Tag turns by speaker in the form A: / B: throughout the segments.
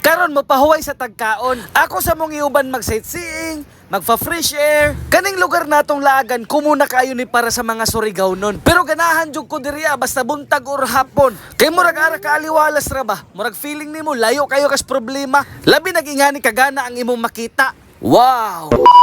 A: Karon mo pahuway sa tagkaon. Ako sa mong iuban mag sightseeing, magfa fresh air. Kaning lugar natong laagan kumuna kayo ni para sa mga Surigao nun. Pero ganahan jud ko diriya basta buntag or hapon. Kay murag ara ka aliwalas ra ba? Murag feeling nimo layo kayo kas problema. Labi nagingani kagana ang imong makita. Wow!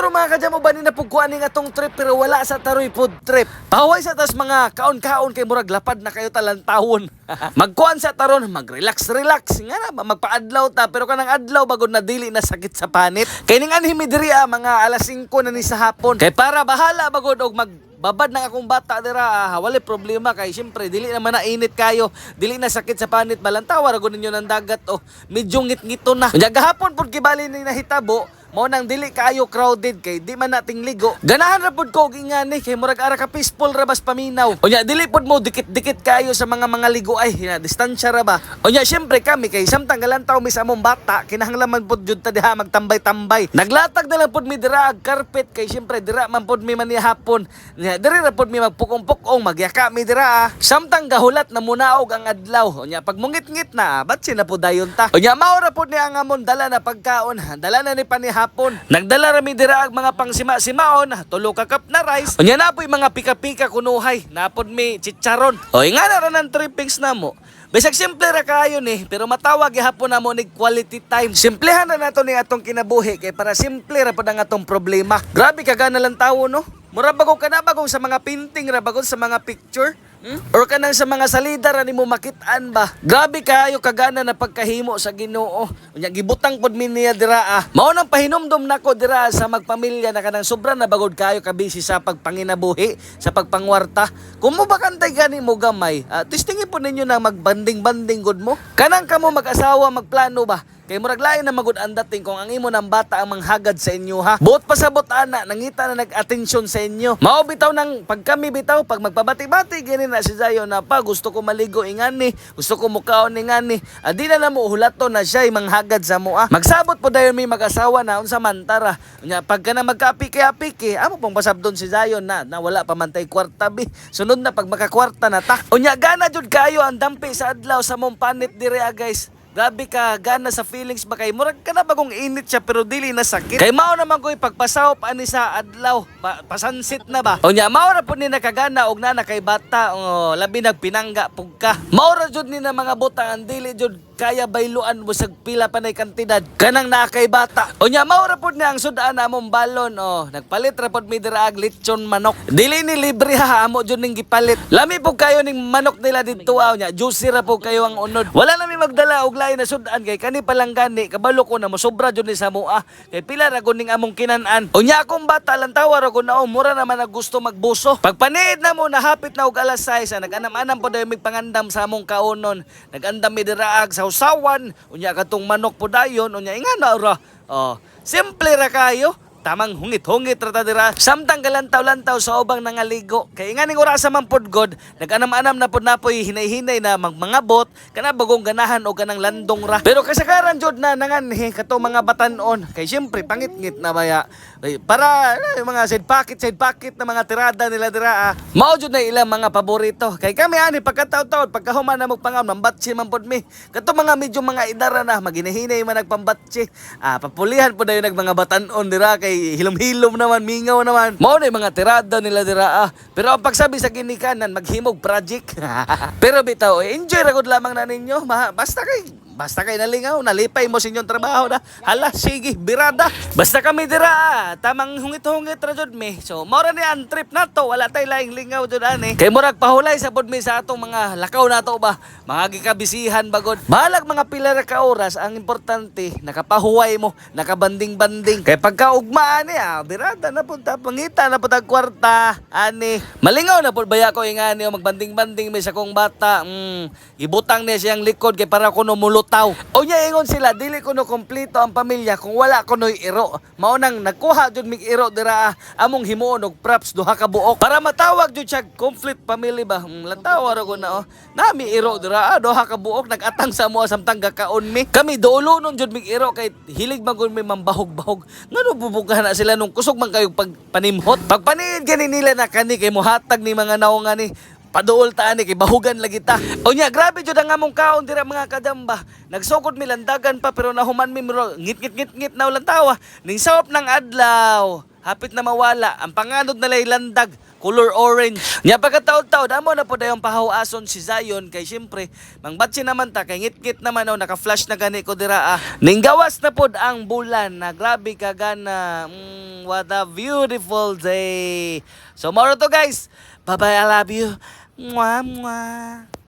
A: Taro mga kadya mo ba ni napugkuan ning atong trip pero wala sa taroy food trip. Paway sa tas mga kaon-kaon kay murag lapad na kayo talantawon. Magkuan sa taron, mag-relax relax nga na magpaadlaw ta pero kanang adlaw bagod na dili na sakit sa panit. Kay ning anhimi diri ah, mga alas 5 na ni sa hapon. Kay para bahala bagod og mag babad ng akong bata dira ah, wala problema kay syempre dili naman na init kayo dili na sakit sa panit balantawa ra ninyo ng dagat oh medyo ngit-ngito na Unya, gahapon pud kibali ni nahitabo mo nang dili kayo crowded kay di man nating ligo. Ganahan ra pud ko og ingani kay murag ara ka peaceful ra bas paminaw. Unya dili pud mo dikit-dikit kayo sa mga mga ligo ay na distansya ra ba? Unya syempre kami kay samtang galantaw mi sa among bata kinahanglan pud jud ta diha magtambay-tambay. Naglatag na lang pud mi dira carpet kay syempre dira man pud mi man hapon. Nya diri ra pud mi magpukong-pukong magyaka mi dira ah. samtang gahulat na munaog ang adlaw. Unya pag mungit-ngit na bat sina pud dayon ta? Unya mao ra pud ni ang amon dala na pagkaon. Dala na ni panihapon nagdala ra mi dira ag mga pangsima-simaon tulo ka cup na rice unya na po'y mga pika-pika kunuhay napod mi chicharon o nga na ra ng trippings na mo Bisag simple ra kayo ni, pero matawag gihapon na mo ni quality time. Simplehan na nato ni atong kinabuhi kay para simple ra pud ang atong problema. Grabe ka gana lang tawo no. Mura bagong ka na bagong sa mga painting ra bagong sa mga picture. Hmm? Or kanang sa mga salida ra nimo makitaan ba? Grabe kayo kagana na pagkahimo sa Ginoo. Unya gibutang pod mi niya dira ah. Mao nang pahinumdom nako dira sa magpamilya na kanang sobra na bagod kayo kabisi sa pagpanginabuhi, sa pagpangwarta. Kung mo ba kantay gani mo gamay, ah, testingin po ninyo na magbanding-banding good mo. Kanang kamo mag-asawa magplano ba? Kay murag lain na magud ang dating kung ang imo ng bata ang manghagad sa inyo ha. Buot pasabot ana, nangita na nag-atensyon sa inyo. Mao bitaw nang pag kami bitaw pag magbabati-bati gini na si Zayo na pa gusto ko maligo ingani, gusto ko mukaon ingani. Adi na na mo hulato na siya manghagad sa mo ah. Magsabot po dayon may mag-asawa na unsa man tara. Nya pag ka na magkaapiki-apiki, amo pong pasabdon si Zayon na, na wala pa man tay kwarta bi. Sunod na pag makakwarta na ta. Unya gana jud kayo ang dampi sa adlaw sa mong panit dire ah, guys. Grabe ka, gana sa feelings ba kay murag ka na bagong init siya pero dili na sakit. Kay mao naman ko'y pagpasawop ani sa adlaw, pa, pasansit na ba? O mao ra pud ni nakagana og na kay bata, o, labi nagpinangga pug ka. Mao ra jud ni na mga butang ang dili jud kaya bayluan mo sa pila pa na kantidad. Kanang naa bata. O nya mao ra pud ni ang sudan namong balon, o nagpalit ra pud mi dira ag lechon manok. Dili ni libre ha, amo jud ning gipalit. Lami pug kayo ning manok nila didto aw nya, juicy ra pug kayo ang unod. Wala nami magdala og lain na sudan kay kani palang gani. Kabalo ko na mo sobra jud ni sa mua kay pila ra gud ning among kinan-an unya akong bata lang tawar ko na oh, mura naman na gusto magbuso. Pagpaniid na mo nahapit na og alas 6 ah, nag-anam-anam po dayon mig pangandam sa among kaonon nag-andam mi diraag sa usawan unya katong manok po dayon unya ingana ra. Oh simple ra kayo Tamang hungit-hungit rata dira. Samtang galantaw-lantaw sa ubang nangaligo. Kay nga ning orasa man pod god, nag-anam-anam na pod napoy hinay-hinay na magmangabot kana bagong ganahan o kanang landong ra. Pero kasagaran jud na nangan he kato mga batanon. Kay syempre pangit-ngit na baya. Ay, para eh, mga side pocket side pocket na mga tirada nila dira. Ah. Mao jud na ilang mga paborito. Kay kami ani pagkataw-taw pagkahuman na magpangam nambatsi man pod mi. Kato mga medyo mga idara na maginahinay man nagpambatsi. Ah, papulihan po dayon nag mga batanon dira kay hilom-hilom naman, mingaw naman. Mao na mga tirada nila dira ah. Pero ang pagsabi sa ginikanan, maghimog project. Pero bitaw, eh, enjoy ra gud lamang na ninyo. Ma- basta kay Basta kay nalingaw, nalipay mo sa inyong trabaho na. Hala, sige, birada. Basta kami dira, tamang hungit-hungit ra jud mi. So, mora ni ang trip na to, wala tay laing lingaw jud ani. Kay murag pahulay sa pod sa atong mga lakaw na to ba. Mga gikabisihan bagod. Balag mga pila ra ka oras, ang importante nakapahuway mo, nakabanding-banding. Kay pagkaugma ani ah, birada na pud ta pangita na pud kwarta ani. Malingaw na pud baya ko ingani o magbanding-banding mi sa kong bata. Mm, ibutang niya siyang likod kay para kuno mulutaw. O niya ingon sila dili kuno kompleto ang pamilya kung wala kuno iro. Mao nang nagkuha jud mig iro dira among himuon og props duha ka buok para matawag jud siya conflict family ba. Mm, lantaw ra ko na oh. Nami iro dira ah, duha ka buok nagatang sa mo samtang gakaon mi. Kami duulunon jud mig iro kay hilig man gud mi mambahog-bahog. Ngano bubuga na sila nung kusog man kayo pagpanimhot. Pagpaniid gani nila na kani kay mohatag ni mga naong ni Paduol ta ani kay bahugan lagi ta. O nya grabe jud ang among kaon dira mga kadamba. Nagsukod mi landagan pa pero nahuman mi ngit ngit ngit ngit na ulang tawa. Ning sawap ng adlaw. Hapit na mawala ang panganod na lay landag color orange. Nya pagkataon-taon amo na po dayong pahawason si Zion kay syempre mangbatsi naman ta kay ngit-ngit naman oh naka-flash na gani ko dira ah. Ning gawas na pod ang bulan na grabe ka gana. Mm, what a beautiful day. So moro to guys. Bye bye I love you. 么啊么啊